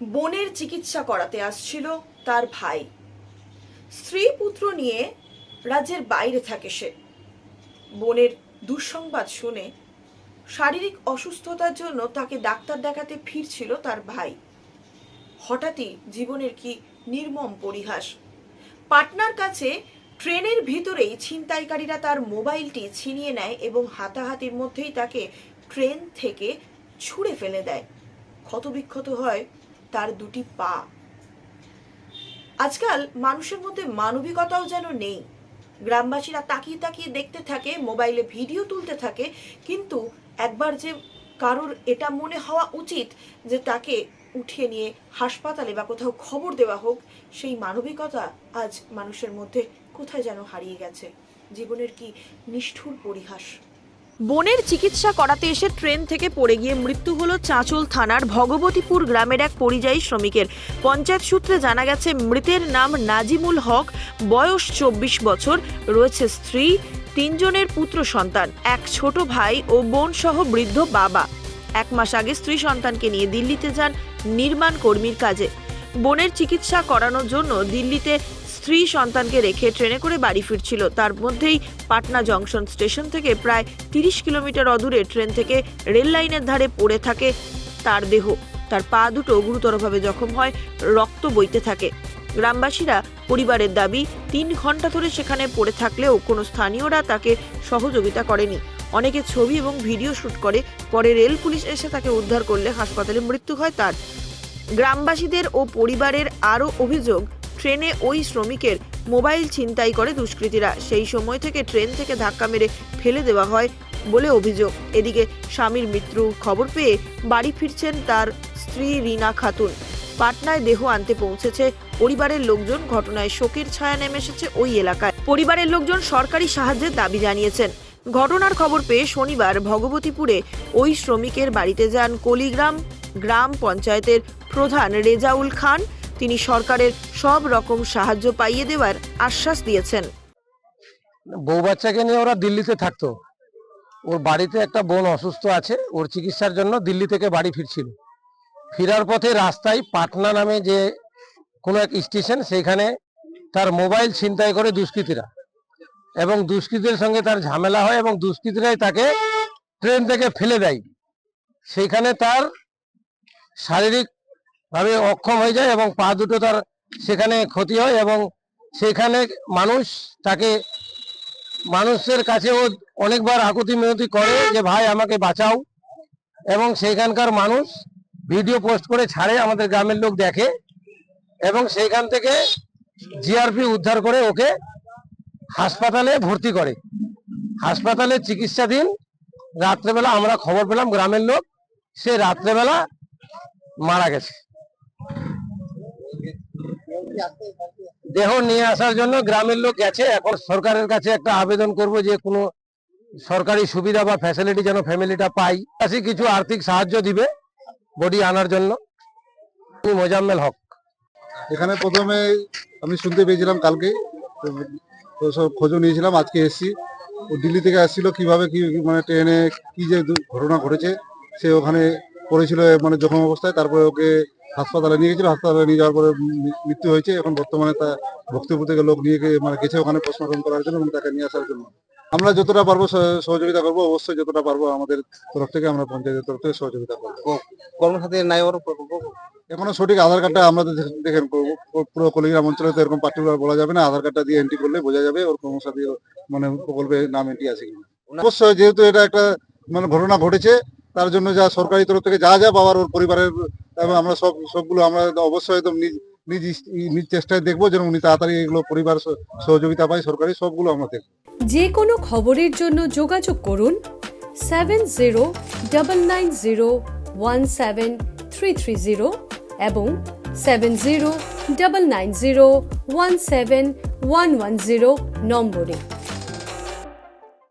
বোনের চিকিৎসা করাতে আসছিল তার ভাই। স্ত্রী পুত্র নিয়ে রাজ্যের বাইরে থাকে সে। বোনের দুঃসংবাদ শুনে শারীরিক অসুস্থতার জন্য তাকে ডাক্তার দেখাতে ফিরছিল তার ভাই। হঠাৎই জীবনের কি নির্মম পরিহাস। পাটনার কাছে ট্রেনের ভিতরেই ছিনতাইকারীরা তার মোবাইলটি ছিনিয়ে নেয় এবং হাতাহাতির মধ্যেই তাকে ট্রেন থেকে ছুঁড়ে ফেলে দেয়। ক্ষতবিক্ষত হয় তার দুটি পা। আজকাল মানুষের মধ্যে মানবিকতাও যেন নেই। গ্রামবাসীরা তাকিয়ে তাকিয়ে দেখতে থাকে, মোবাইলে ভিডিও তুলতে থাকে, কিন্তু একবার যে কারোর এটা মনে হওয়া উচিত যে তাকে উঠিয়ে নিয়ে হাসপাতালে বা কোথাও খবর দেওয়া হোক, সেই মানবিকতা আজ মানুষের মধ্যে কোথায় যেন হারিয়ে গেছে। জীবনের কি নিষ্ঠুর পরিহাস। বোনের চিকিৎসা করাতে এসে ট্রেন থেকে পড়ে গিয়ে মৃত্যু হলো চাঁচল থানার ভগবতীপুর গ্রামের এক পরিযায়ী শ্রমিকের। পঞ্চায়েত সূত্রে জানা গেছে, মৃতের নাম নাজিমুল হক, বয়স চব্বিশ বছর, রয়েছে স্ত্রী, তিনজনের পুত্র সন্তান, এক ছোট ভাই ও বোন সহ বৃদ্ধ বাবা। এক মাস আগে স্ত্রী সন্তানকে নিয়ে দিল্লিতে যান নির্মাণ কর্মীর কাজে। বোনের চিকিৎসা করানোর জন্য দিল্লিতে স্ত্রী সন্তানকে রেখে ট্রেনে করে বাড়ি ফিরছিল। তার মধ্যেই পাটনা জংশন স্টেশন থেকে প্রায় তিরিশ কিলোমিটার অদূরে ট্রেন থেকে রেল লাইনের ধারে পড়ে থাকে তার দেহ। তার পা দুটো গুরুতরভাবে জখম হয়, রক্ত বইতে থাকে। গ্রামবাসীরা পরিবারের দাবি, তিন ঘণ্টা ধরে সেখানে পড়ে থাকলেও কোনো স্থানীয়রা তাকে সহযোগিতা করেনি। অনেকে ছবি এবং ভিডিও শুট করে, পরে রেল পুলিশ এসে তাকে উদ্ধার করলে হাসপাতালে মৃত্যু হয় তার। গ্রামবাসীদের ও পরিবারের আরও অভিযোগ ট্রেনে ওই শ্রমিকের মোবাইল ছিনতাই করে দুষ্কৃতীরা। সেই সময় থেকে ট্রেন থেকে ধাক্কা মেরে ফেলে দেওয়া হয় বলে অভিযোগ। এদিকে স্বামীর মৃত্যু খবর পেয়ে বাড়ি ফিরছেন তার স্ত্রী রিনা খাতুন। পাটনায় দেহ আনতে পৌঁছেছে পরিবারের লোকজন। ঘটনায় শোকের ছায়া নেমে এসেছে ওই এলাকায়। পরিবারের লোকজন সরকারি সাহায্যের দাবি জানিয়েছেন। ঘটনার খবর পেয়ে শনিবার ভগবতীপুরে ওই শ্রমিকের বাড়িতে যান কলিগ্রাম গ্রাম পঞ্চায়েতের প্রধান রেজাউল খান। তিনি সরকারের সব রকম সাহায্য পাইয়ে দেওয়ার আশ্বাস দিয়েছেন। বউ বাচ্চাকে নিয়ে ওরা দিল্লিতে থাকতো। ওর বাড়িতে একটা বোন অসুস্থ আছে, ওর চিকিৎসার জন্য দিল্লি থেকে বাড়ি ফিরছিল। ফেরার পথে রাস্তায় পাটনা নামে যে কোনো এক স্টেশন, সেইখানে তার মোবাইল ছিনতাই করে দুষ্কৃতীরা। এবং দুষ্কৃতীর সঙ্গে তার ঝামেলা হয় এবং দুষ্কৃতীরাই তাকে ট্রেন থেকে ফেলে দেয়। সেইখানে তার শারীরিক ভাবে অক্ষম হয়ে যায় এবং পা দুটো তার সেখানে ক্ষতি হয় এবং সেখানে মানুষ তাকে মানুষের কাছে ও অনেকবার আকুতি মিনতি করে যে, ভাই, আমাকে বাঁচাও। এবং সেখানকার মানুষ ভিডিও পোস্ট করে ছাড়ে, আমাদের গ্রামের লোক দেখে এবং সেইখান থেকে জিআরপি উদ্ধার করে ওকে হাসপাতালে ভর্তি করে। হাসপাতালে চিকিৎসাধীন। রাত্রেবেলা আমরা খবর পেলাম, গ্রামের লোক, সে রাত্রেবেলা মারা গেছে। দেহ নিয়ে আসার জন্য গ্রামের লোক গেছে। এখন সরকারের কাছে একটা আবেদন করব যে কোনো সরকারি সুবিধা বা ফ্যাসিলিটি যেন ফ্যামিলিটা পাই। কাছে কিছু আর্থিক সাহায্য দিবে বডি আনার জন্য। মোজাম্মেল হক। এখানে প্রথমে আমি শুনতে পেয়েছিলাম কালকে সব খোঁজও নিয়েছিলাম, আজকে এসেছি। ও দিল্লি থেকে আসছিল, কীভাবে কি মানে ট্রেনে কি যে ঘটনা ঘটেছে, সে ওখানে পড়েছিল মানে জখম অবস্থায়, তারপরে ওকে হাসপাতালে নিয়ে গেছিল হাসপাতালে নিয়ে যাওয়ার পরে মৃত্যু হয়েছে এখন বর্তমানে তা ভক্তিপুর থেকে লোক নিয়ে গিয়ে মানে গেছে ওখানে পোস্টমর্টম করার জন্য এবং তাকে নিয়ে আসার জন্য। আমরা যতটা পারব সহযোগিতা করব অবশ্যই যতটা পারব আমাদের তরফ থেকে আমরা পঞ্চায়েতের তরফ থেকে সহযোগিতা করব। কর্মসাথী নাই ওর এখনও সঠিক আধার কার্ডটা আমাদের দেখ- দেখেন পুরো- পুরো কলিগ্রাম অঞ্চলে তো এরকম পার্টিকুলার বলা যাবে না আধার কার্ডটা দিয়ে এন্ট্রি করলে বোঝা যাবে ওর কর্মসাথী মানে প্রকল্পে নাম এন্ট্রি আছে কিনা। অবশ্যই যেহেতু এটা একটা মানে ঘটনা ঘটেছে তার জন্য যা সরকারি তরফ থেকে যা যা পাওয়ার ওর পরিবারের, এবং আমরা সব, সবগুলো আমরা অবশ্যই একদম নিজ নিজ নিজ চেষ্টায় দেখব যেন উনি তাড়াতাড়ি এগুলো পরিবার সহ- সহযোগিতা পায়, সরকারি সবগুলো আমরা দেখব। যে কোনো খবরের জন্য যোগাযোগ করুন seven zero double nine zero one seven three three zero এবং seven zero double nine zero one seven one one zero নম্বরে।